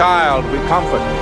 child we comfort.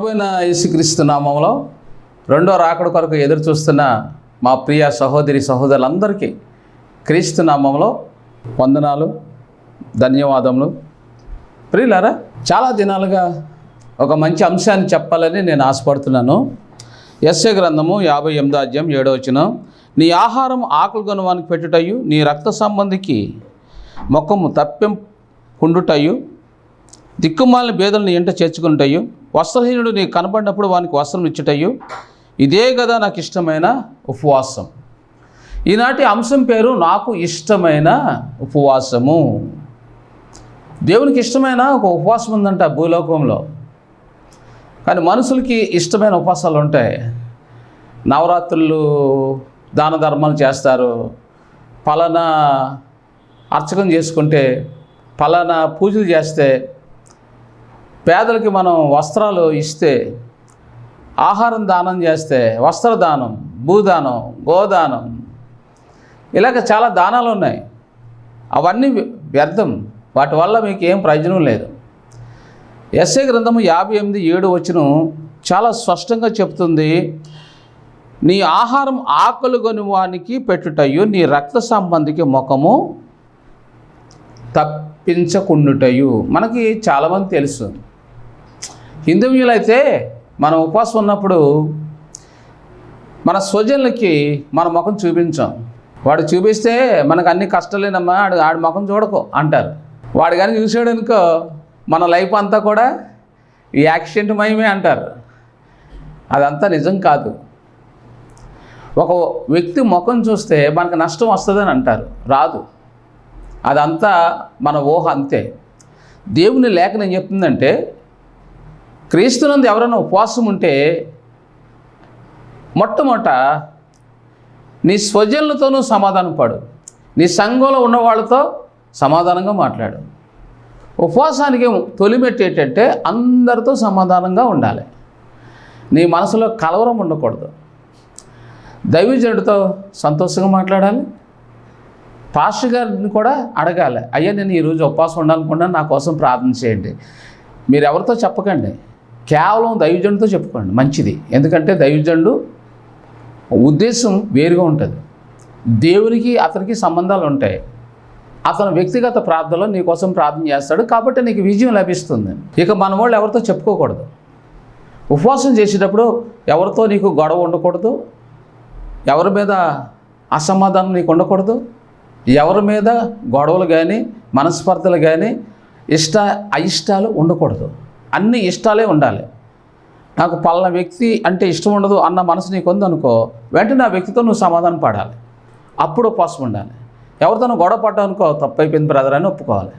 ప్రభు అయిన యేసుక్రీస్తు నామంలో రెండో రాకడ కొరకు ఎదురు చూస్తున్న మా ప్రియ సహోదరి సహోదరులందరికీ క్రీస్తు నామంలో వందనాలు ధన్యవాదములు. ప్రియులారా చాలా దినాలుగా ఒక మంచి అంశాన్ని చెప్పాలని నేను ఆశపడుతున్నాను. ఎస్ఏ గ్రంథము యాభై ఎనిమిదో అధ్యాయం ఏడో వచ్చిన నీ ఆహారం ఆకులు గనువానికి పెట్టుటయు నీ రక్త సంబంధికి ముఖము తప్పింకుండుటయు దిక్కుమాలిన భేదలను ఎంట చేర్చుకుంటాయు వస్త్రహీనుడు నీకు కనబడినప్పుడు వానికి వస్త్రం ఇచ్చుటయు ఇదే కదా నాకు ఇష్టమైన ఉపవాసం. ఈనాటి అంశం పేరు నాకు ఇష్టమైన ఉపవాసము. దేవునికి ఇష్టమైన ఒక ఉపవాసం ఉందంట భూలోకంలో. కానీ మనుషులకి ఇష్టమైన ఉపవాసాలు ఉంటాయి. నవరాత్రులు దాన ధర్మాలు చేస్తారు. పలానా అర్చకం చేసుకుంటే పలానా పూజలు చేస్తే పేదలకి మనం వస్త్రాలు ఇస్తే ఆహారం దానం చేస్తే వస్త్రదానం భూదానం గోదానం ఇలాగ చాలా దానాలు ఉన్నాయి. అవన్నీ వ్యర్థం. వాటి వల్ల మీకు ఏం ప్రయోజనం లేదు. ఎస్ఏ గ్రంథము యాభై ఎనిమిది ఏడు వచ్చిన చాలా స్పష్టంగా చెప్తుంది నీ ఆహారం ఆకలి కొనువానికి పెట్టుటయు నీ రక్త సంబంధికి ముఖము తప్పించకుండుటయు. మనకి చాలామంది తెలుసు. హిందువులైతే మనం ఉపవాసం ఉన్నప్పుడు మన స్వజనులకి మన ముఖం చూపించాం. వాడు చూపిస్తే మనకు అన్ని కష్టాలేనమ్మా ఆడు ఆడి ముఖం చూడకు అంటారు. వాడు కానీ చూసాడనుకో మన లైఫ్ అంతా కూడా ఈ యాక్సిడెంట్ మయమే అంటారు. అదంతా నిజం కాదు. ఒక వ్యక్తి ముఖం చూస్తే మనకు నష్టం వస్తుందని అంటారు. రాదు. అదంతా మన ఊహ అంతే. దేవుని లేఖనం చెప్తుందంటే క్రీస్తునందు ఎవరైనా ఉపవాసం ఉంటే మొట్టమొదట నీ స్వజనులతోనూ సమాధానం పడు. నీ సంఘంలో ఉన్న వాళ్ళతో సమాధానంగా మాట్లాడు. ఉపవాసానికి తొలిమెట్టేటంటే అందరితో సమాధానంగా ఉండాలి. నీ మనసులో కలవరం ఉండకూడదు. దైవజనుడితో సంతోషంగా మాట్లాడాలి. పాస్టర్ గారిని కూడా అడగాలి అయ్యా నేను ఈరోజు ఉపవాసం ఉండాలనుకున్నాను నా కోసం ప్రార్థన చేయండి. మీరు ఎవరితో చెప్పకండి. కేవలం దైవజనుడితో చెప్పుకోండి మంచిది. ఎందుకంటే దైవజనుడు ఉద్దేశం వేరుగా ఉంటుంది. దేవునికి అతనికి సంబంధాలు ఉంటాయి. అతను వ్యక్తిగత ప్రార్థనలో నీ కోసం ప్రార్థన చేస్తాడు కాబట్టి నీకు విజయం లభిస్తుంది. ఇక మన వాళ్ళు ఎవరితో చెప్పుకోకూడదు. ఉపవాసం చేసేటప్పుడు ఎవరితో నీకు గొడవ ఉండకూడదు? ఎవరి మీద అసమాధానం నీకు ఉండకూడదు? ఎవరి మీద గొడవలు కానీ మనస్పర్ధలు కానీ ఇష్ట అయిష్టాలు ఉండకూడదు. అన్ని ఇష్టాలే ఉండాలి. నాకు పలానా వ్యక్తి అంటే ఇష్టం ఉండదు అన్న మనసు నీకు ఉందనుకో వెంటనే ఆ వ్యక్తితో నువ్వు సమాధానం పడాలి. అప్పుడు ఉపవాసం ఉండాలి. ఎవరితోనూ గొడవ పడ్డావు అనుకో తప్పైపోయింది బ్రదర్ అని ఒప్పుకోవాలి.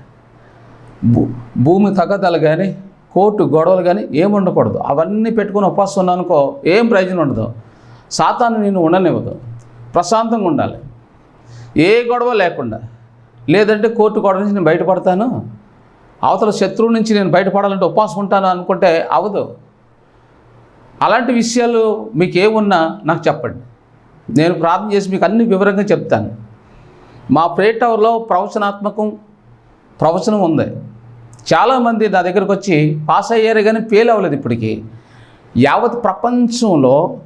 భూ భూమి తగ్గదలు కానీ కోర్టు గొడవలు కానీ ఏమి ఉండకూడదు. అవన్నీ పెట్టుకుని ఉపవాసం ఉన్నానుకో ఏం ప్రయోజనం ఉండదు. సాతాను నేను ఉండనివ్వదు. ప్రశాంతంగా ఉండాలి. ఏ గొడవ లేకుండా. లేదంటే కోర్టు గొడవ నుంచి నేను బయటపడతాను? అవతల శత్రువు నుంచి నేను బయటపడాలంటే ఉపవాసం ఉంటాను అనుకుంటే అవదు. అలాంటి విషయాలు మీకు ఏమున్నా నాకు చెప్పండి. నేను ప్రార్థన చేసి మీకు అన్ని వివరంగా చెప్తాను. మా ప్రే టవర్లో ప్రవచనాత్మకం ప్రవచనం ఉంది. చాలామంది నా దగ్గరకు వచ్చి పాస్ అయ్యారు కానీ ఫెయిల్ అవ్వలేదు ఇప్పటికీ. యావత్ ప్రపంచంలో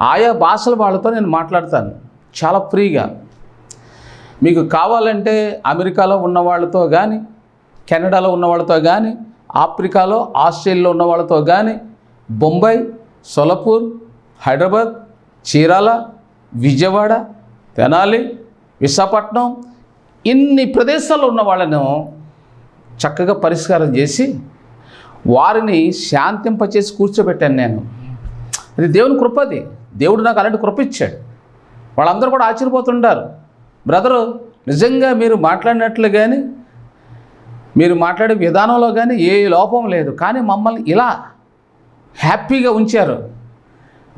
ఆయా భాషల వాళ్ళతో నేను మాట్లాడతాను. చాలా ఫ్రీగా. మీకు కావాలంటే అమెరికాలో ఉన్న వాళ్ళతో కానీ కెనడాలో ఉన్న వాళ్ళతో కానీ ఆఫ్రికాలో ఆస్ట్రేలియాలో ఉన్న వాళ్ళతో కానీ బొంబాయి సొలపూర్ హైదరాబాద్ చీరాల విజయవాడ తెనాలి విశాఖపట్నం ఇన్ని ప్రదేశాల్లో ఉన్న వాళ్ళను చక్కగా పరిష్కారం చేసి వారిని శాంతింపచేసి కూర్చోబెట్టాను నేను. అది దేవుని కృప అది. దేవుడు నాకు అలాంటి కృప ఇచ్చాడు. వాళ్ళందరూ కూడా ఆశ్చర్యపోతుంటారు. బ్రదరు నిజంగా మీరు మాట్లాడినట్లు కానీ మీరు మాట్లాడే విధానంలో కానీ ఏ లోపం లేదు. కానీ మమ్మల్ని ఇలా హ్యాపీగా ఉంచారు.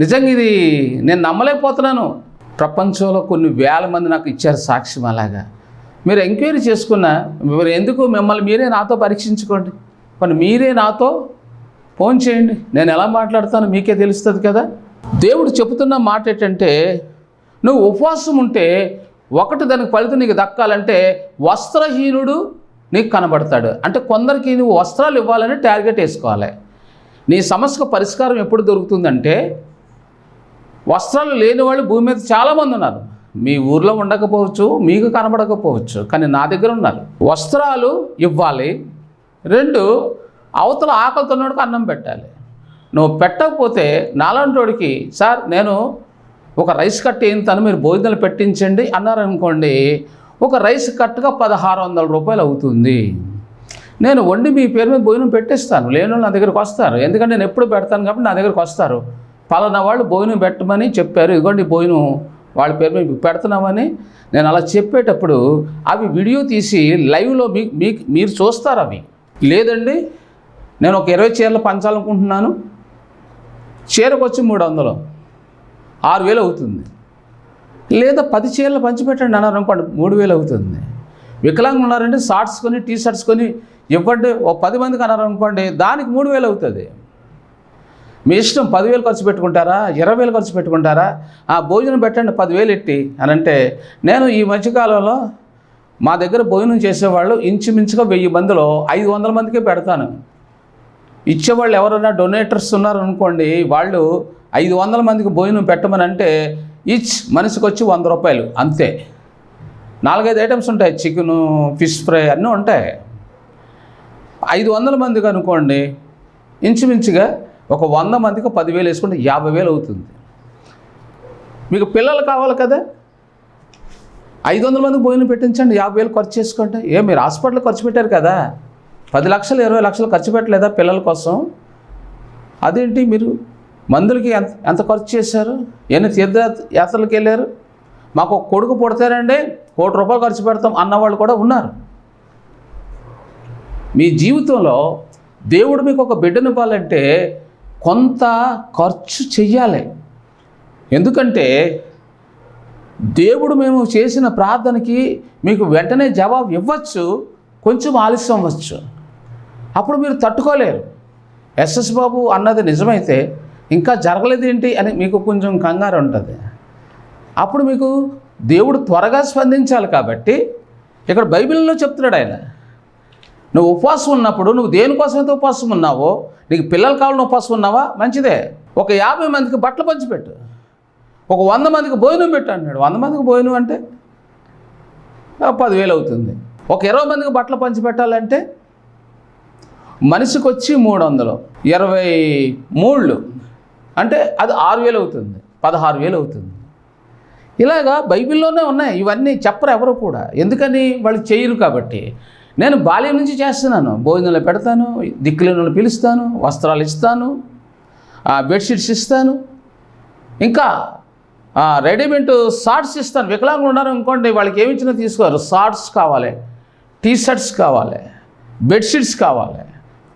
నిజంగా ఇది నేను నమ్మలేకపోతున్నాను. ప్రపంచంలో కొన్ని వేల మంది నాకు ఇచ్చారు సాక్ష్యం అలాగా. మీరు ఎంక్వైరీ చేసుకున్నా మీరు ఎందుకు మిమ్మల్ని మీరే నాతో పరీక్షించుకోండి. మరి మీరే నాతో ఫోన్ చేయండి. నేను ఎలా మాట్లాడతానో మీకే తెలుస్తుంది కదా. దేవుడు చెబుతున్న మాట ఏంటంటే నువ్వు ఉపవాసం ఉంటే ఒకటి దానికి ఫలితం నీకు దక్కాలంటే వస్త్రహీనుడు నీకు కనబడతాడు. అంటే కొందరికి నువ్వు వస్త్రాలు ఇవ్వాలని టార్గెట్ వేసుకోవాలి. నీ సమస్యకు పరిష్కారం ఎప్పుడు దొరుకుతుందంటే వస్త్రాలు లేని వాళ్ళు భూమి మీద చాలామంది ఉన్నారు. మీ ఊర్లో ఉండకపోవచ్చు మీకు కనబడకపోవచ్చు కానీ నా దగ్గర ఉన్నారు. వస్త్రాలు ఇవ్వాలి. రెండు అవతల ఆకలితో ఉన్నోడికి అన్నం పెట్టాలి. నువ్వు పెట్టకపోతే నాలంటోడికి సార్ నేను ఒక రైస్ కట్ తను మీరు భోజనాలు పెట్టించండి అన్నారనుకోండి ఒక రైస్ కట్టుగా పదహారు వందల రూపాయలు అవుతుంది. నేను వండి మీ పేరు మీద భోజనం పెట్టేస్తాను. లేని వాళ్ళు నా దగ్గరికి వస్తారు. ఎందుకంటే నేను ఎప్పుడు పెడతాను కాబట్టి నా దగ్గరికి వస్తారు. పలానా వాళ్ళు భోజనం పెట్టమని చెప్పారు. ఇదిగోండి భోజనం వాళ్ళ పేరు మీద పెడుతున్నామని నేను అలా చెప్పేటప్పుడు అవి వీడియో తీసి లైవ్లో మీ మీకు మీరు చూస్తారు అవి. లేదండి నేను ఒక ఇరవై చీరలు పంచాలనుకుంటున్నాను. చీరకు వచ్చి మూడు వందలు. ఆరు వేలు అవుతుంది. లేదా పది చీరలు పంచిపెట్టండి అన్నారు అనుకోండి మూడు వేలు అవుతుంది. వికలాంగులు ఉన్నారంటే షార్ట్స్ కొని టీ షర్ట్స్ కొని ఇవ్వండి ఓ పది మందికి అన్నారు అనుకోండి దానికి మూడు వేలు అవుతుంది. మీ ఇష్టం పదివేలు ఖర్చు పెట్టుకుంటారా ఇరవై వేలు ఖర్చు పెట్టుకుంటారా ఆ భోజనం పెట్టండి పదివేలు ఎట్టి అని అంటే నేను ఈ మధ్యకాలంలో మా దగ్గర భోజనం చేసేవాళ్ళు ఇంచుమించుగా వెయ్యి మందిలో ఐదు వందల మందికే పెడతాను. ఇచ్చేవాళ్ళు ఎవరైనా డొనేటర్స్ ఉన్నారు అనుకోండి వాళ్ళు ఐదు వందల మందికి భోజనం పెట్టమని అంటే ఈచ్ మనిషికి వచ్చి వంద రూపాయలు అంతే. నాలుగైదు ఐటమ్స్ ఉంటాయి చికెను ఫిష్ ఫ్రై అన్నీ ఉంటాయి. ఐదు వందల మందికి అనుకోండి ఇంచుమించుగా ఒక వంద మందికి పదివేలు వేసుకుంటే యాభై వేలు అవుతుంది. మీకు పిల్లలు కావాలి కదా? ఐదు వందల మందికి భోజనం పెట్టించండి యాభై వేలు ఖర్చు చేసుకోండి. ఏ మీరు హాస్పిటల్ ఖర్చు పెట్టారు కదా? పది లక్షలు ఇరవై లక్షలు ఖర్చు పెట్టలేదా పిల్లల కోసం? అదేంటి మీరు మందులకి ఎంత ఎంత ఖర్చు చేశారు? ఎన్ని తీర్థయాత్రలకు వెళ్ళారు? మాకు ఒక కొడుకు పుడతారండి కోటి రూపాయలు ఖర్చు పెడతాం అన్నవాళ్ళు కూడా ఉన్నారు. మీ జీవితంలో దేవుడు మీకు ఒక బిడ్డనివ్వాలంటే కొంత ఖర్చు చెయ్యాలి. ఎందుకంటే దేవుడు మేము చేసిన ప్రార్థనకి మీకు వెంటనే జవాబు ఇవ్వచ్చు కొంచెం ఆలస్యం అవ్వచ్చు. అప్పుడు మీరు తట్టుకోలేరు. ఎస్ఎస్ బాబు అన్నది నిజమైతే ఇంకా జరగలేదేంటి అని మీకు కొంచెం కంగారు ఉంటుంది. అప్పుడు మీకు దేవుడు త్వరగా స్పందించాలి కాబట్టి ఇక్కడ బైబిల్లో చెప్తున్నాడు ఆయన. నువ్వు ఉపవాసం ఉన్నప్పుడు నువ్వు దేనికోసమైతే ఉపవాసం ఉన్నావో నీకు పిల్లలు కావాలని ఉపవాసం ఉన్నావా? మంచిదే. ఒక యాభై మందికి బట్టలు పంచిపెట్టు. ఒక వంద మందికి భోజనం పెట్టు అన్నాడు వంద మందికి భోజనం అంటే పదివేలు అవుతుంది. ఒక ఇరవై మందికి బట్టలు పంచి పెట్టాలంటే మనిషికి వచ్చి మూడు వందలు ఇరవై మూళ్ళు. అంటే అది ఆరు వేలు అవుతుంది పదహారు వేలు అవుతుంది. ఇలాగా బైబిల్లోనే ఉన్నాయి. ఇవన్నీ చెప్పరు ఎవరు కూడా. ఎందుకని? వాళ్ళు చేయరు కాబట్టి. నేను బాల్యం నుంచి చేస్తున్నాను. భోజనాలు పెడతాను దిక్కులను పిలుస్తాను వస్త్రాలు ఇస్తాను బెడ్షీట్స్ ఇస్తాను. ఇంకా రెడీమేడ్ షార్ట్స్ ఇస్తాను. వికలాంగులు ఉన్నారు అనుకోండి వాళ్ళకి ఏమి ఇచ్చినా తీసుకోరు. షార్ట్స్ కావాలి టీ షర్ట్స్ కావాలి బెడ్షీట్స్ కావాలి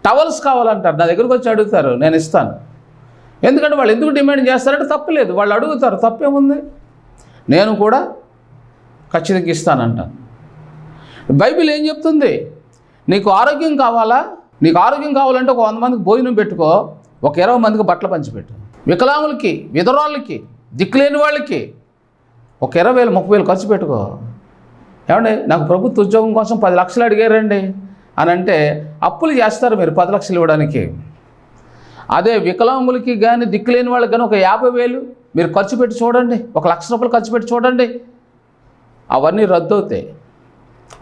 టవల్స్ కావాలంటారు. నా దగ్గరకు వచ్చి అడుగుతారు నేను ఇస్తాను. ఎందుకంటే వాళ్ళు ఎందుకు డిమాండ్ చేస్తారంటే తప్పలేదు. వాళ్ళు అడుగుతారు తప్పేముంది? నేను కూడా ఖచ్చితంగా ఇస్తానంటాను. బైబిల్ ఏం చెప్తుంది? నీకు ఆరోగ్యం కావాలా? నీకు ఆరోగ్యం కావాలంటే ఒక వంద మందికి భోజనం పెట్టుకో ఒక ఇరవై మందికి బట్టలు పంచిపెట్టు. వికలాంగులకి విధరాళ్ళకి దిక్కులేని వాళ్ళకి ఒక ఇరవై వేలు ముప్పై వేలు ఖర్చు పెట్టుకో. ఏమండి? నాకు ప్రభుత్వ ఉద్యోగం కోసం పది లక్షలు అడిగారండి. అని అంటే అప్పులు చేస్తారు మీరు పది లక్షలు ఇవ్వడానికి. అదే వికలాంగులకి కానీ దిక్కులేని వాళ్ళకి కానీ ఒక యాభై వేలు మీరు ఖర్చు పెట్టి చూడండి ఒక లక్ష రూపాయలు ఖర్చు పెట్టి చూడండి. అవన్నీ రద్దు అవుతాయి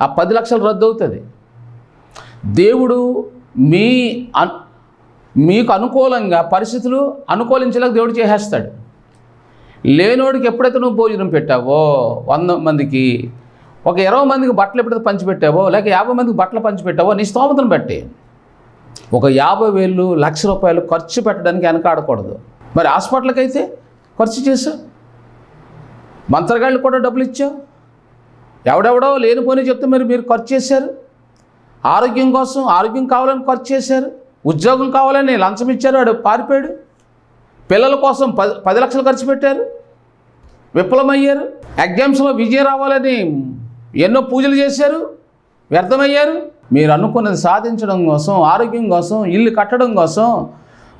ఆ పది లక్షలు రద్దు అవుతుంది దేవుడు మీ మీకు అనుకూలంగా పరిస్థితులు అనుకూలించేలాగా దేవుడు చేసేస్తాడు. లేనోడికి ఎప్పుడైతే నువ్వు భోజనం పెట్టావో వంద మందికి ఒక ఇరవై మందికి బట్టలు ఎప్పుడైతే పంచిపెట్టావో లేక యాభై మందికి బట్టలు పంచిపెట్టావో నీ స్తోమతను బట్టి ఒక యాభై వేలు లక్ష రూపాయలు ఖర్చు పెట్టడానికి వెనకాడకూడదు. మరి హాస్పిటల్కి అయితే ఖర్చు చేశావు? మంత్రగాళ్ళు కూడా డబ్బులు ఇచ్చావు? ఎవడెవడో లేనిపోయినా చెప్తే మరి మీరు ఖర్చు చేశారు? ఆరోగ్యం కోసం ఆరోగ్యం కావాలని ఖర్చు చేశారు? ఉద్యోగం కావాలని లంచం ఇచ్చారు వాడు పారిపోయాడు? పిల్లల కోసం పది పది లక్షలు ఖర్చు పెట్టారు? విఫలమయ్యారు? ఎగ్జామ్స్లో విజయం రావాలని ఎన్నో పూజలు చేశారు? వ్యర్థమయ్యారు? మీరు అనుకున్నది సాధించడం కోసం ఆరోగ్యం కోసం ఇల్లు కట్టడం కోసం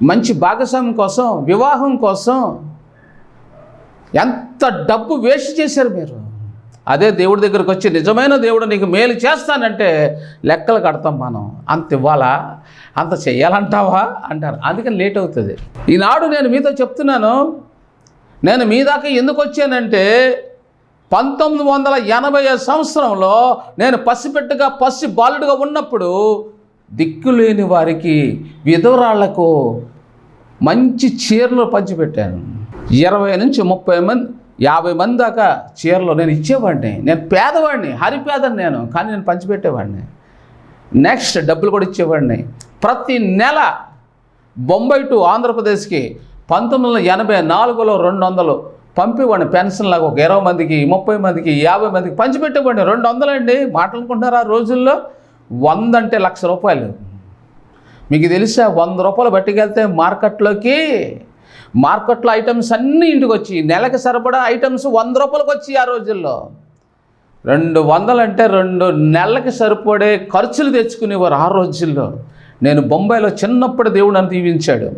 మంచి భాగస్వామ్యం కోసం వివాహం కోసం ఎంత డబ్బు వేస్ట్ చేశారు మీరు? అదే దేవుడి దగ్గరకు వచ్చి నిజమైన దేవుడు నీకు మేలు చేస్తానంటే లెక్కలు కడతాం మనం. అంత ఇవ్వాలా? అంత చెయ్యాలంటావా? అంటారు. అందుకని లేట్ అవుతుంది. ఈనాడు నేను మీతో చెప్తున్నాను నేను మీ దాకా ఎందుకు వచ్చానంటే పంతొమ్మిది వందల ఎనభై సంవత్సరంలో నేను పసిపెట్టుగా పసి బాలుడుగా ఉన్నప్పుడు దిక్కులేని వారికి విధవరాళ్ళకు మంచి చీరలు పంచిపెట్టాను. ఇరవై నుంచి ముప్పై మంది యాభై మంది దాకా చీరలు నేను ఇచ్చేవాడిని. నేను పేదవాడిని హరిపేదని నేను కానీ నేను పంచిపెట్టేవాడిని. నెక్స్ట్ డబ్బులు కూడా ఇచ్చేవాడిని. ప్రతి నెల బొంబై టు ఆంధ్రప్రదేశ్కి పంతొమ్మిది వందల ఎనభై నాలుగులో రెండు వందలు పంపివ్వండి పెన్షన్ లాగా ఒక ఇరవై మందికి ముప్పై మందికి యాభై మందికి పంచిపెట్టివ్వండి. రెండు వందలు అండి మాట్లాడుకుంటున్నారు ఆ రోజుల్లో? వంద అంటే లక్ష రూపాయలు. మీకు తెలుసా వంద రూపాయలు పట్టుకెళ్తే మార్కెట్లోకి మార్కెట్లో ఐటమ్స్ అన్నీ ఇంటికి వచ్చి నెలకి సరిపడా ఐటమ్స్ వంద రూపాయలకు వచ్చి ఆ రోజుల్లో. రెండు వందలంటే రెండు నెలలకి సరిపడే ఖర్చులు తెచ్చుకునేవారు ఆ రోజుల్లో. నేను బొంబాయిలో చిన్నప్పుడు దేవుడు అని దీవించాడు.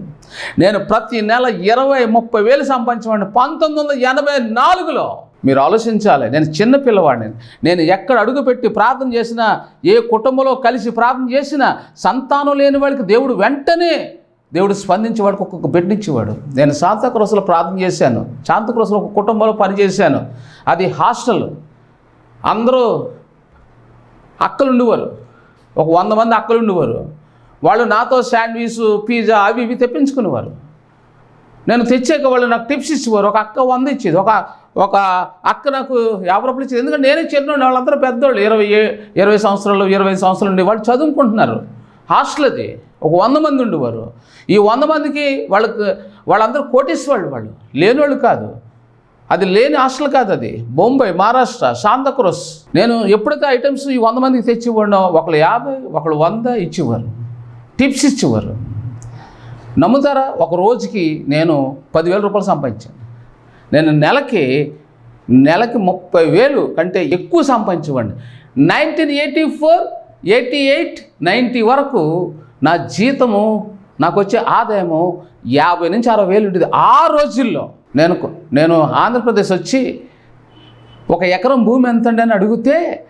నేను ప్రతి నెల ఇరవై ముప్పై వేలు సంపాదించేవాడిని. పంతొమ్మిది వందల ఎనభై నాలుగులో. మీరు ఆలోచించాలి నేను చిన్న పిల్లవాడిని. నేను ఎక్కడ అడుగుపెట్టి ప్రార్థన చేసినా ఏ కుటుంబంలో కలిసి ప్రార్థన చేసినా సంతానం లేని వాడికి దేవుడు వెంటనే దేవుడు స్పందించేవాడికి ఒక్కొక్క బిడ్డించేవాడు నేను శాంతక్రోసలో ప్రార్థన చేశాను శాంతక్రోసలో ఒక కుటుంబంలో పనిచేశాను అది హాస్టల్. అందరూ అక్కలు ఉండేవారు ఒక వంద మంది అక్కలు ఉండేవారు వాళ్ళు నాతో శాండ్విచ్ పిజ్జా అవి ఇవి తెప్పించుకునేవారు. నేను తెచ్చాక వాళ్ళు నాకు టిప్స్ ఇచ్చేవారు. ఒక అక్క వంద ఇచ్చేది. ఒక ఒక అక్క నాకు యాభై రూపాయలు ఇచ్చేది. ఎందుకంటే నేనే చిన్నోడు వాళ్ళందరూ పెద్దోళ్ళు. ఇరవై ఇరవై సంవత్సరాలు ఇరవై సంవత్సరాలు ఉండి వాళ్ళు చదువుకుంటున్నారు. హాస్టల్ అది. ఒక వంద మంది ఉండేవారు. ఈ వంద మందికి వాళ్ళకి వాళ్ళందరూ కోటేశ్వాళ్ళు వాళ్ళు. లేనివాళ్ళు కాదు. అది లేని హాస్టల్ కాదు అది. బొంబాయి మహారాష్ట్ర శాంతక్రోస్ నేను ఎప్పుడైతే ఐటమ్స్ ఈ వంద మందికి తెచ్చి ఇవ్వడం ఒకళ్ళు యాభై ఒకళ్ళు వంద ఇచ్చేవారు. టిప్స్ ఇచ్చేవారు. నమ్ముతారా? ఒక రోజుకి నేను పదివేల రూపాయలు సంపాదించాను. నేను నెలకి నెలకి ముప్పై వేలు కంటే ఎక్కువ సంపాదించేవాడిని. Nineteen eighty four eighty eight ninety వరకు నా జీతము నాకు వచ్చే ఆదాయము యాభై నుంచి అరవై వేలు ఉంటుంది ఆ రోజుల్లో నేను నేను ఆంధ్రప్రదేశ్ వచ్చి ఒక ఎకరం భూమి ఎంత అని అడిగితే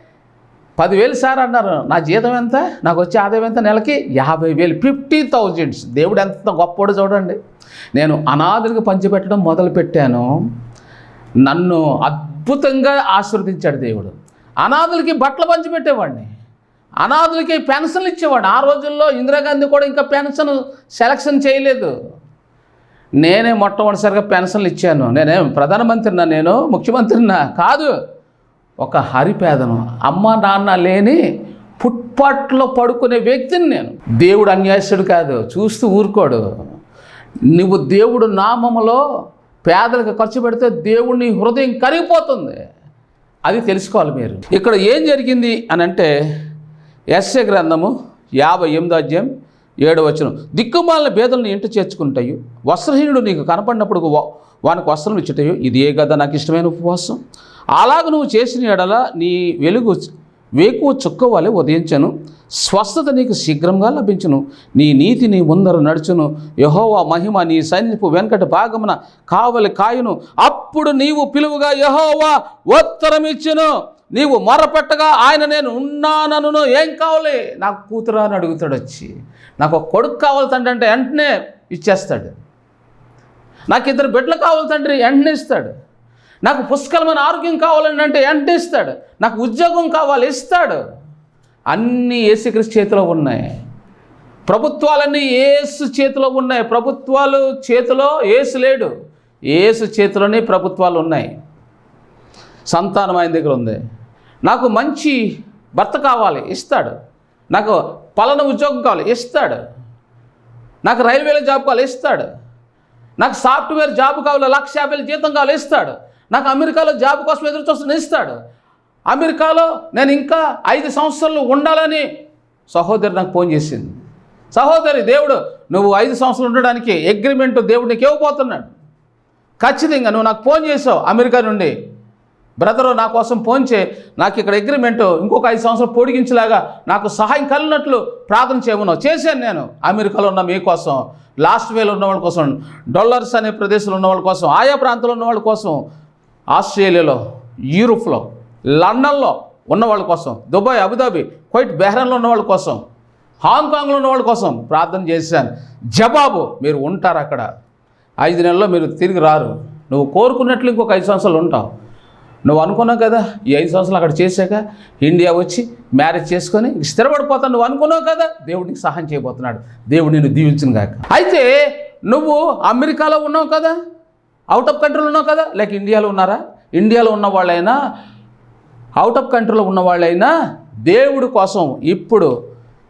పదివేలు సార్ అన్నారు. నా జీతం ఎంత? నాకు వచ్చే ఆదాయం ఎంత నెలకి? యాభై వేలు ఫిఫ్టీ థౌజండ్స్. దేవుడు ఎంత గొప్పోడు చూడండి. నేను అనాథులకు పంచిపెట్టడం మొదలుపెట్టాను. నన్ను అద్భుతంగా ఆశీర్వదించాడు దేవుడు. అనాథులకి బట్టలు పంచిపెట్టేవాడిని. అనాథులకి పెన్షన్లు ఇచ్చేవాడు. ఆ రోజుల్లో ఇందిరాగాంధీ కూడా ఇంకా పెన్షన్ సెలక్షన్ చేయలేదు. నేనే మొట్టమొదటిసారిగా పెన్షన్లు ఇచ్చాను. నేనే ప్రధానమంత్రినా నేను? ముఖ్యమంత్రినా? కాదు. ఒక హరిపేదను అమ్మ నాన్న లేని ఫుట్పాట్లో పడుకునే వ్యక్తిని నేను. దేవుడు అన్యాసుడు కాదు చూస్తూ ఊరుకోడు. నువ్వు దేవుడు నామములో పేదలకు ఖర్చు పెడితే దేవుడిని హృదయం కరిగిపోతుంది. అది తెలుసుకోవాలి మీరు. ఇక్కడ ఏం జరిగింది అని అంటే ఎస్ఏ గ్రంథము యాభై ఎనిమిదో అధ్యాయం ఏడు వచ్చిన దిక్కుమాలిన భేదలను ఇంట చేర్చుకుంటాయి వస్త్రహీనుడు నీకు కనపడినప్పుడు వానికి వస్త్రం ఇచ్చుటయు ఇది ఏ కదా నాకు ఇష్టమైన ఉపవాసం. అలాగ నువ్వు చేసిన ఎడల నీ వెలుగు వేకువ చుక్క వలె ఉదయించను. స్వస్థత నీకు శీఘ్రంగా లభించును. నీ నీతి నీ ముందర నడుచును. యహోవా మహిమ నీ సైన్యపు వెంకట భాగమున కావలి కాయును. అప్పుడు నీవు పిలువుగా యహోవా ఉత్తరం ఇచ్చును నీవు మొరపెట్టగా ఆయన నేను ఉన్నానను ఏం కావాలి? నాకు కూతురా అని అడుగుతాడు వచ్చి. నాకు ఒక కొడుకు కావాలి తండ్రి అంటే వెంటనే ఇచ్చేస్తాడు. నాకు ఇద్దరు బిడ్డలు కావాలి తండ్రి వెంటనే ఇస్తాడు. నాకు పుష్కలమైన ఆరోగ్యం కావాలని అంటే అంటే ఇస్తాడు? నాకు ఉద్యోగం కావాలి ఇస్తాడు. అన్నీ ఏసుక్రీస్తు చేతిలో ఉన్నాయి. ప్రభుత్వాలన్నీ ఏసు చేతిలో ఉన్నాయి. ప్రభుత్వాలు చేతిలో ఏసు లేడు. ఏసు చేతిలోనే ప్రభుత్వాలు ఉన్నాయి. సంతానం ఆయన దగ్గర ఉంది. నాకు మంచి భర్త కావాలి ఇస్తాడు. నాకు పలానా ఉద్యోగం కావాలి ఇస్తాడు. నాకు రైల్వేలో జాబ్ కావాలి ఇస్తాడు. నాకు సాఫ్ట్వేర్ జాబ్ కావాలి లక్ష యాభై వేల జీతం కావాలి ఇస్తాడు. నాకు అమెరికాలో జాబ్ కోసం ఎదురు చూస్తున్న ఇస్తాడు అమెరికాలో నేను ఇంకా ఐదు సంవత్సరాలు ఉండాలని సహోదరి నాకు ఫోన్ చేసింది. సహోదరి దేవుడు నువ్వు ఐదు సంవత్సరాలు ఉండడానికి అగ్రిమెంట్ దేవుడు నీకు ఇవ్వబోతున్నాడు. ఖచ్చితంగా నువ్వు నాకు ఫోన్ చేసావు అమెరికా నుండి. బ్రదరు నా కోసం ఫోన్ చేయి. నాకు ఇక్కడ అగ్రిమెంట్ ఇంకొక ఐదు సంవత్సరాలు పొడిగించేలాగా నాకు సహాయం కలిగినట్లు ప్రార్థన చేయమన్నావు. చేశాను నేను. అమెరికాలో ఉన్న మీకోసం లాస్ట్ వేలో ఉన్న వాళ్ళ కోసం డొల్లర్స్ అనే ప్రదేశంలో ఉన్న వాళ్ళ కోసం ఆయా ప్రాంతంలో ఉన్న వాళ్ళ కోసం ఆస్ట్రేలియాలో యూరోప్లో లండన్లో ఉన్న వాళ్ళ కోసం దుబాయ్ అబుదాబి క్వైట్ బెహ్రాన్లో ఉన్న వాళ్ళ కోసం హాంకాంగ్లో ఉన్న వాళ్ళ కోసం ప్రార్థన చేశాను. జవాబు మీరు ఉంటారు అక్కడ. ఐదు నెలల్లో మీరు తిరిగి రారు. నువ్వు కోరుకున్నట్లు ఇంకొక ఐదు సంవత్సరాలు ఉంటావు. నువ్వు అనుకున్నావు కదా ఈ ఐదు సంవత్సరాలు అక్కడ చేశాక ఇండియా వచ్చి మ్యారేజ్ చేసుకొని స్థిరపడిపోతావు. నువ్వు అనుకున్నావు కదా దేవుడికి సహాయం చేయబోతున్నాడు. దేవుడు నిన్ను దీవించిన కాక అయితే నువ్వు అమెరికాలో ఉన్నావు కదా అవుట్ ఆఫ్ కంట్రీలో ఉన్నావు కదా? లైక్ ఇండియాలో ఉన్నారా? ఇండియాలో ఉన్న వాళ్ళైనా అవుట్ ఆఫ్ కంట్రీలో ఉన్న వాళ్ళైనా దేవుడి కోసం ఇప్పుడు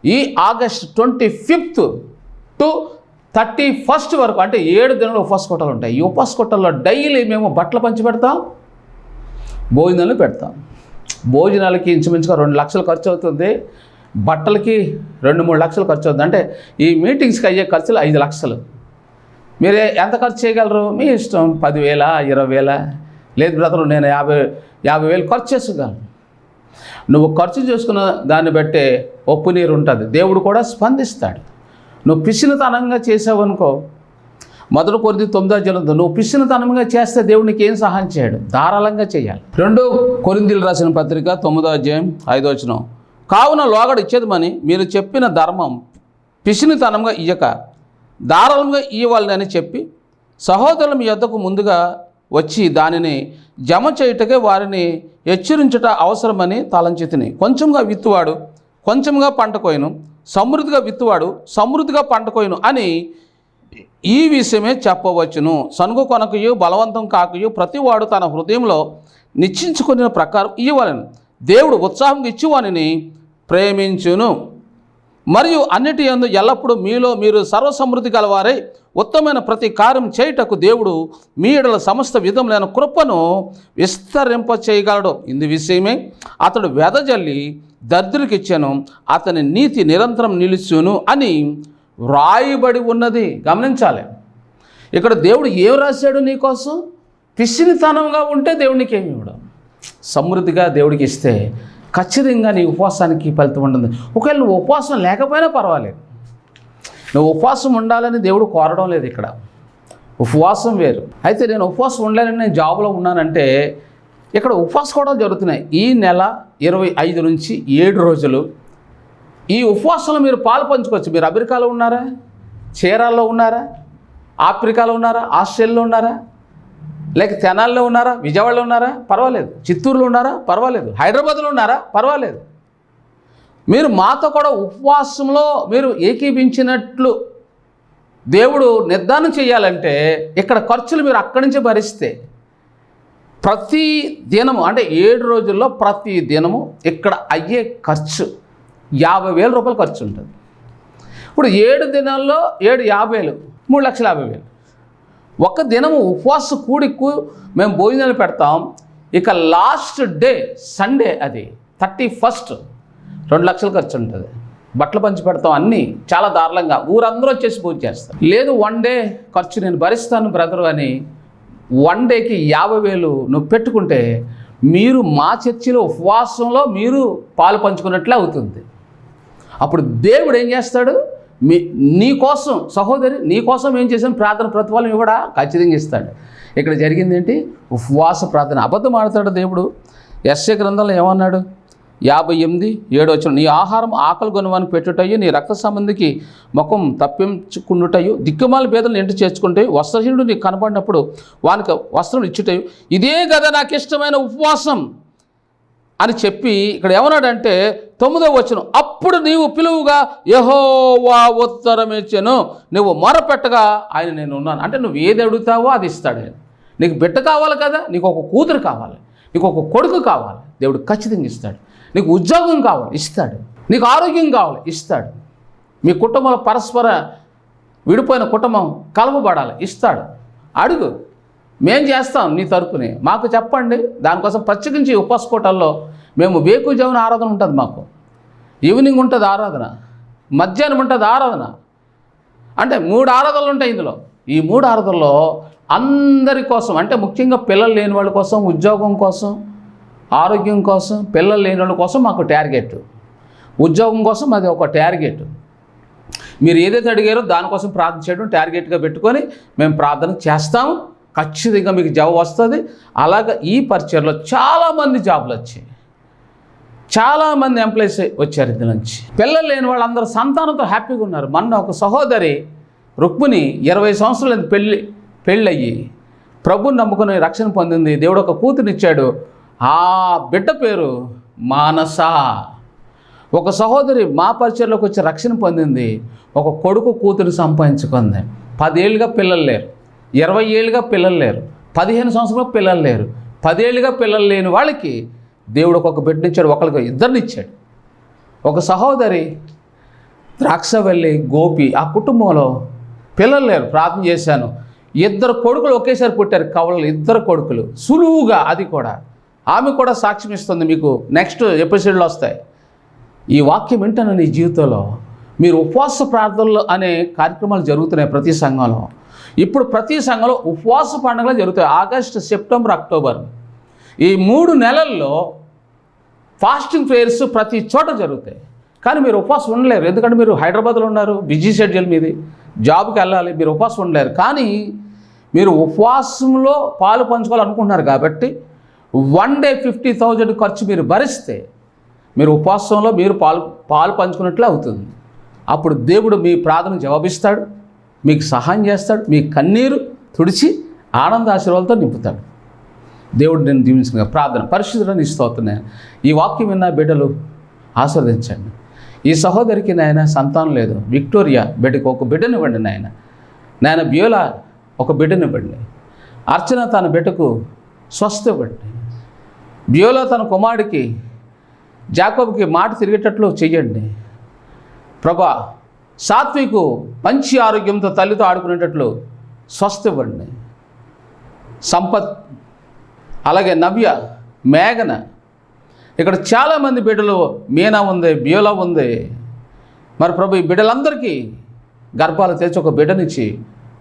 ఈ August twenty fifth to thirty first వరకు అంటే ఏడు దినాలు ఉపవాస కొట్టాలు ఉంటాయి. ఈ ఉపవాస కొట్టాల్లో డైలీ మేము బట్టలు పంచి పెడతాం భోజనాలు పెడతాం. భోజనాలకి ఇంచుమించుగా రెండు లక్షలు ఖర్చు అవుతుంది. బట్టలకి రెండు మూడు లక్షలు ఖర్చు అవుతుంది. అంటే ఈ మీటింగ్స్కి అయ్యే ఖర్చులు ఐదు లక్షలు. మీరు ఎంత ఖర్చు చేయగలరు? మీ ఇష్టం పదివేల ఇరవై వేల లేదు బ్రదరు నేను యాభై యాభై వేలు ఖర్చు చేసుకోగలను నువ్వు ఖర్చు చేసుకున్న దాన్ని బట్టే ఒప్పు నీరు ఉంటుంది. దేవుడు కూడా స్పందిస్తాడు. నువ్వు పిసినతనంగా చేసావనుకో మొదటి కొరిది తొమ్మిదో జనంతో నువ్వు పిసినతనంగా చేస్తే దేవునికి ఏం సహాయం చేయడు? ధారాళంగా చేయాలి. రెండు కొరిందీలు రాసిన పత్రిక తొమ్మిదో అధ్యాయం ఐదో వచనం. కావున లోగడు ఇచ్చేదమని మీరు చెప్పిన ధర్మం పిసినితనంగా ఇయ్యక. ధారాళంగా ఇవ్వాలని చెప్పి సహోదరుల మీ యొద్దకు ముందుగా వచ్చి దానిని జమ చేయుటకే వారిని హెచ్చరించుట అవసరమని తలంచితిని. కొంచెంగా విత్తువాడు కొంచెంగా పంట కోయను సమృద్ధిగా విత్తువాడు సమృద్ధిగా పంట కోయను అని ఈ విషయమే చెప్పవచ్చును. సనుగు కొనకయు బలవంతం కాకయు ప్రతివాడు తన హృదయంలో నిశ్చించుకున్న ప్రకారం ఇవ్వాలను దేవుడు ఉత్సాహంగా ఇచ్చువానిని ప్రేమించును. మరియు అన్నిటి యందు ఎల్లప్పుడూ మీలో మీరు సర్వసమృద్ధి గలవారై ఉత్తమైన ప్రతి కార్యం చేయుటకు దేవుడు మీ ఎడల సమస్త విధములైన కృపను విస్తరింప చేయగలడు. ఇందు విషయమే అతడు వెదజల్లి దరిద్రులకిచ్చాను అతని నీతి నిరంతరం నిలుచును అని వ్రాయబడి ఉన్నది. గమనించాలి. ఇక్కడ దేవుడు ఏం రాశాడు నీకోసం పిసినితనంగా ఉంటే దేవుడికి ఏమి ఇవ్వడం? సమృద్ధిగా దేవుడికి ఇస్తే ఖచ్చితంగా నీ ఉపవాసానికి ఫలితం ఉంటుంది. ఒకవేళ నువ్వు ఉపవాసం లేకపోయినా పర్వాలేదు. నువ్వు ఉపవాసం ఉండాలని దేవుడు కోరడం లేదు ఇక్కడ. ఉపవాసం వేరు. అయితే నేను ఉపవాసం ఉండలేనని నేను జాబ్లో ఉన్నానంటే ఇక్కడ ఉపవాసం కూడా జరుగుతున్నాయి. ఈ నెల ఇరవై ఐదు నుంచి ఏడు రోజులు ఈ ఉపవాసంలో మీరు పాలు పంచుకోవచ్చు. మీరు అమెరికాలో ఉన్నారా? చీరాల్లో ఉన్నారా? ఆఫ్రికాలో ఉన్నారా? ఆస్ట్రేలియాలో ఉన్నారా? లేక తెనాల్లో ఉన్నారా? విజయవాడలో ఉన్నారా? పర్వాలేదు. చిత్తూరులో ఉన్నారా? పర్వాలేదు. హైదరాబాద్లో ఉన్నారా? పర్వాలేదు. మీరు మాతో కూడా ఉపవాసంలో మీరు ఏకీపించినట్లు దేవుడు నిర్ధారణ చేయాలంటే ఇక్కడ ఖర్చులు మీరు అక్కడి నుంచే భరిస్తే ప్రతి దినము అంటే ఏడు రోజుల్లో ప్రతి దినము ఇక్కడ అయ్యే ఖర్చు యాభై వేల రూపాయలు ఖర్చు ఉంటుంది. ఇప్పుడు ఏడు దినాల్లో ఏడు యాభై వేలు మూడు లక్షల యాభై వేలు. ఒక దినము ఉపవాస కూడికు మేము భోజనాలు పెడతాం. ఇక లాస్ట్ డే సండే అది థర్టీ ఫస్ట్ రెండు లక్షలు ఖర్చు ఉంటుంది. బట్టలు పంచి పెడతాం అన్నీ చాలా దారుణంగా. ఊరందరూ వచ్చేసి పూజ చేస్తారు. లేదు వన్ డే ఖర్చు నేను భరిస్తాను బ్రదరు అని వన్ డేకి యాభై వేలు నువ్వు పెట్టుకుంటే మీరు మా చర్చిలో ఉపవాసంలో మీరు పాలు పంచుకున్నట్లే అవుతుంది. అప్పుడు దేవుడు ఏం చేస్తాడు? మీ నీ కోసం సహోదరి నీ కోసం ఏం చేశాను? ప్రార్థన ప్రతిఫలం ఇవ్వడా? ఖచ్చితంగా ఇస్తాడు. ఇక్కడ జరిగింది ఏంటి? ఉపవాస ప్రార్థన. అబద్ధం ఆడతాడు దేవుడు. ఎస్ఏ గ్రంథంలో ఏమన్నాడు? యాభై ఎనిమిది ఏడు వచ్చిన నీ ఆహారం ఆకలి కొనవానికి పెట్టుటయ్యో నీ రక్త సంబంధికి ముఖం తప్పించుకున్నటయు దిక్కుమాల భేదలను ఎంటు చేర్చుకుంటాయి వస్త్రహీనుడు నీకు కనపడినప్పుడు వానికి వస్త్రం ఇచ్చుటయ్యో. ఇదే కదా నాకు ఇష్టమైన ఉపవాసం. అని చెప్పి ఇక్కడ ఏమన్నాడంటే తొమ్మిదో వచ్చిన అప్పుడు నీవు పిలువుగా యహోవా ఉత్తరమిచ్చను నువ్వు మొరపెట్టగా ఆయన నేను ఉన్నాను. అంటే నువ్వు ఏది అడుగుతావో అది ఇస్తాడు. ఆయన నీకు బిడ్డ కావాలి కదా నీకు ఒక కూతురు కావాలి నీకు ఒక కొడుకు కావాలి దేవుడు ఖచ్చితంగా ఇస్తాడు. నీకు ఉద్యోగం కావాలి ఇస్తాడు. నీకు ఆరోగ్యం కావాలి ఇస్తాడు. మీ కుటుంబంలో పరస్పర విడిపోయిన కుటుంబం కలపబడాలి ఇస్తాడు. అడుగు మేం చేస్తాం నీ తరపుని. మాకు చెప్పండి దానికోసం ప్రత్యేకించి ఉపవాసకోటల్లో మేము వేకుజామున ఆరాధన ఉంటుంది మాకు. ఈవినింగ్ ఉంటుంది ఆరాధన మధ్యాహ్నం ఉంటుంది ఆరాధన. అంటే మూడు ఆరాధనలు ఉంటాయి ఇందులో. ఈ మూడు ఆరాధనలో అందరి కోసం అంటే ముఖ్యంగా పిల్లలు లేని వాళ్ళ కోసం ఉద్యోగం కోసం ఆరోగ్యం కోసం పిల్లలు లేని వాళ్ళ కోసం మాకు టార్గెట్. ఉద్యోగం కోసం అది ఒక టార్గెట్. మీరు ఏదైతే అడిగారో దానికోసం ప్రార్థన చేయడం టార్గెట్గా పెట్టుకొని మేము ప్రార్థన చేస్తాము. ఖచ్చితంగా మీకు జాబ్ వస్తుంది. అలాగే ఈ పరిచయలో చాలామంది జాబులు వచ్చాయి. చాలామంది ఎంప్లాయీస్ వచ్చారు ఇందు నుంచి. పిల్లలు లేని వాళ్ళందరూ సంతానంతో హ్యాపీగా ఉన్నారు. మొన్న ఒక సహోదరి రుక్మిణి ఇరవై సంవత్సరాలు పెళ్ళి పెళ్ళయ్యి. ప్రభుని నమ్ముకుని రక్షణ పొందింది. దేవుడు ఒక కూతురినిచ్చాడు. ఆ బిడ్డ పేరు మానస. ఒక సహోదరి మా పరిచయంలోకి వచ్చి రక్షణ పొందింది. ఒక కొడుకు కూతురు సంపాదించుకుంది. పదేళ్ళుగా పిల్లలు లేరు. ఇరవై ఏళ్ళుగా పిల్లలు లేరు. పదిహేను సంవత్సరాలు పిల్లలు లేరు. పదేళ్ళుగా పిల్లలు లేని వాళ్ళకి దేవుడు ఒక్కొక్క బిడ్డనిచ్చాడు ఒకరికి ఇద్దరినిచ్చాడు ఒక సహోదరి ద్రాక్షవల్లి గోపి ఆ కుటుంబంలో పిల్లలు లేరు. ప్రార్థన చేశాను. ఇద్దరు కొడుకులు ఒకేసారి పుట్టారు. కవలలు ఇద్దరు కొడుకులు. సులువుగా అది కూడా. ఆమె కూడా సాక్ష్యం ఇస్తుంది మీకు. నెక్స్ట్ ఎపిసోడ్లో వస్తాయి. ఈ వాక్యం వింటాను నీ జీవితంలో మీరు ఉపవాస ప్రార్థనలు అనే కార్యక్రమాలు జరుగుతున్నాయి ప్రతి సంఘంలో. ఇప్పుడు ప్రతి సంఘంలో ఉపవాస పండుగలు జరుగుతాయి. August September October. ఈ మూడు నెలల్లో ఫాస్టింగ్ ప్రేయర్స్ ప్రతి చోట జరుగుతాయి. కానీ మీరు ఉపవాసం ఉండలేరు. ఎందుకంటే మీరు హైదరాబాద్లో ఉన్నారు బిజీ షెడ్యూల్ మీది. జాబ్కి వెళ్ళాలి మీరు ఉపవాసం ఉండలేరు. కానీ మీరు ఉపవాసంలో పాలు పంచుకోవాలనుకుంటున్నారు కాబట్టి వన్ డే ఫిఫ్టీ థౌజండ్ ఖర్చు మీరు భరిస్తే మీరు ఉపవాసంలో మీరు పాలు పాలు పంచుకున్నట్లే అవుతుంది. అప్పుడు దేవుడు మీ ప్రార్థన జవాబిస్తాడు మీకు సహాయం చేస్తాడు మీ కన్నీరు తుడిచి ఆనంద ఆశీర్వాదాలతో నింపుతాడు. దేవుడు నేను దీవించిన ప్రార్థన. పరిశుద్ధులను ఇస్తవుతున్నాను ఈ వాక్యం విన్న బిడ్డలు ఆస్వాదించండి ఈ సహోదరికి నాయన సంతానం లేదు. విక్టోరియా బిడ్డకు ఒక బిడ్డనివ్వండి నాయన. నాయన బియోలా ఒక బిడ్డనివ్వండి అర్చన తన బిడ్డకు స్వస్థ ఇవ్వండి. బియోలా తన కుమారుడికి జాకోబ్కి మాట తిరిగేటట్లు చెయ్యండి. ప్రభా సాత్వికు మంచి ఆరోగ్యంతో తల్లితో ఆడుకునేటట్లు స్వస్థ ఇవ్వండి. సంపత్ అలాగే నవ్య మేఘన ఇక్కడ చాలామంది బిడ్డలు మీనా ఉంది బియోలా ఉంది. మరి ప్రభు ఈ బిడ్డలందరికీ గర్భాలు తెచ్చి ఒక బిడ్డనిచ్చి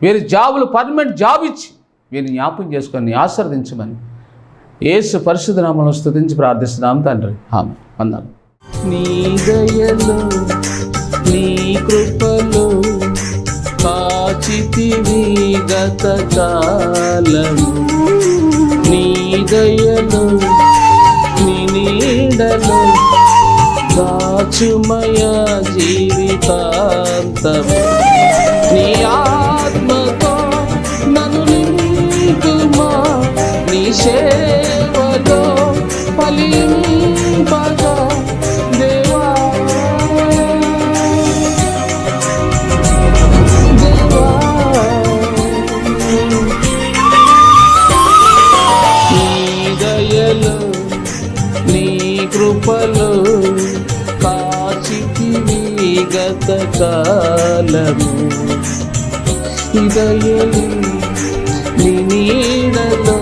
వీరి జాబులు పర్మనెంట్ జాబ్ ఇచ్చి వీరిని జ్ఞాపకం చేసుకొని ఆశీర్వదించమని ఏసు పరిశుద్ధ నామను స్థుతించి ప్రార్థిస్తున్నాం తండ్రి. ఆమె అన్నాను నీ కృపలు కాచితివి గత కాలము. నీ దయలో నీ నీడలో దాచుమయ జీవితాంతము. నీ ఆత్మతో నన్ను నింపుమా నీ శే కృపలో కాచితివి గత కాలము. దయలు నీ నీడలో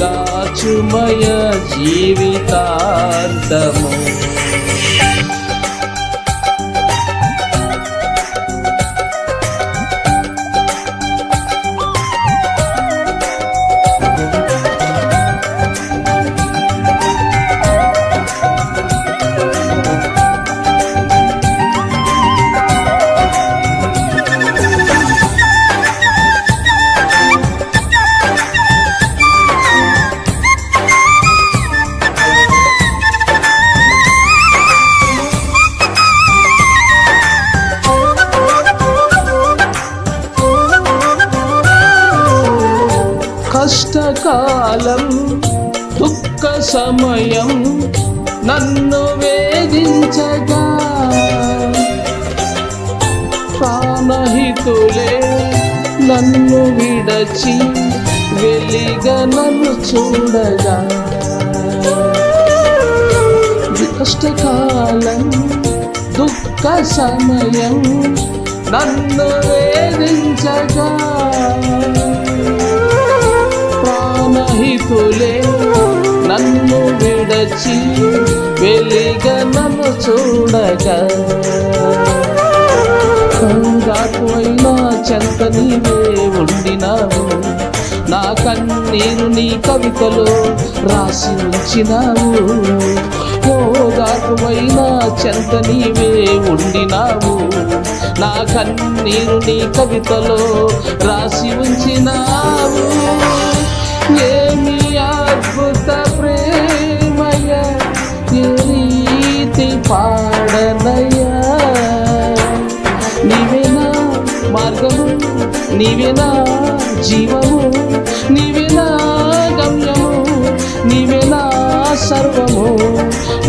దాచుమయ జీవితాంతము. సమయం నన్ను వేధించగా ప్రాణహితులే నన్ను విడచి వెలిగా నన్ను చూడగా కంగాకువైనా చెంత నీవే ఉండినావు. నా కన్నీరు నీ కవితలో రాసి ఉంచినావు. ఓగాకువైనా చెంత నీవే ఉండినావు. నా కన్నీరు నీ కవితలో రాసి ఉంచినావు. ఏమి అద్భుత ప్రేమయ ఏ రీతి పాడనయ్యా నీవేనా మార్గము నీవేనా జీవము నీవేనా గమ్యము నీవేనా సర్వము.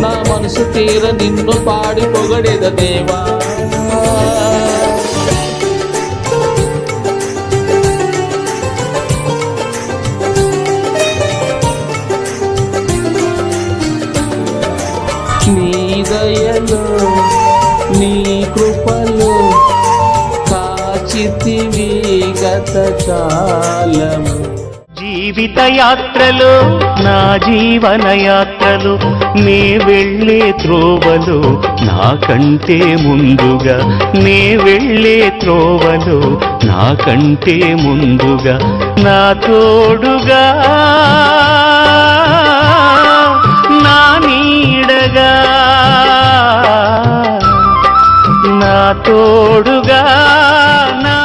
నా మనసు తీర నిన్ను పాడి పొగడేద దేవా. నీ దయలో నీ కృపలో కాచితివి గత కాలము. జీవిత యాత్రలో నా జీవన యాత్రలు నే వెళ్ళే త్రోవలు నాకంటే ముందుగా. నే వెళ్ళే త్రోవలు నాకంటే ముందుగా. నా తోడుగా నా నీడగా. నా తోడుగా నా